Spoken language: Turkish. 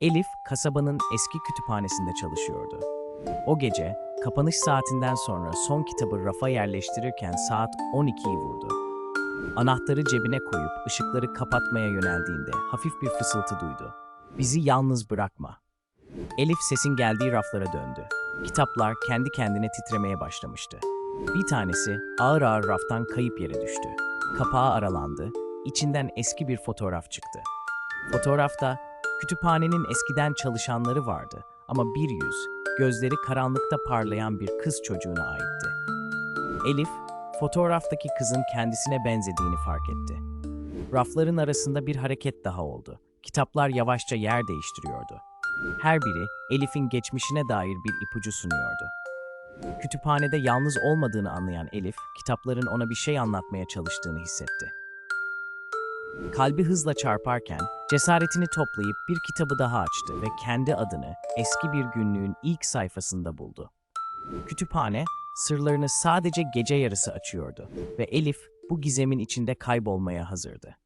Elif, kasabanın eski kütüphanesinde çalışıyordu. O gece, kapanış saatinden sonra son kitabı rafa yerleştirirken saat 12'yi vurdu. Anahtarı cebine koyup ışıkları kapatmaya yöneldiğinde hafif bir fısıltı duydu. Bizi yalnız bırakma. Elif sesin geldiği raflara döndü. Kitaplar kendi kendine titremeye başlamıştı. Bir tanesi ağır ağır raftan kayıp yere düştü. Kapağı aralandı, içinden eski bir fotoğraf çıktı. Fotoğrafta kütüphanenin eskiden çalışanları vardı ama bir yüz, gözleri karanlıkta parlayan bir kız çocuğuna aitti. Elif, fotoğraftaki kızın kendisine benzediğini fark etti. Rafların arasında bir hareket daha oldu. Kitaplar yavaşça yer değiştiriyordu. Her biri Elif'in geçmişine dair bir ipucu sunuyordu. Kütüphanede yalnız olmadığını anlayan Elif, kitapların ona bir şey anlatmaya çalıştığını hissetti. Kalbi hızla çarparken cesaretini toplayıp bir kitabı daha açtı ve kendi adını eski bir günlüğün ilk sayfasında buldu. Kütüphane sırlarını sadece gece yarısı açıyordu ve Elif bu gizemin içinde kaybolmaya hazırdı.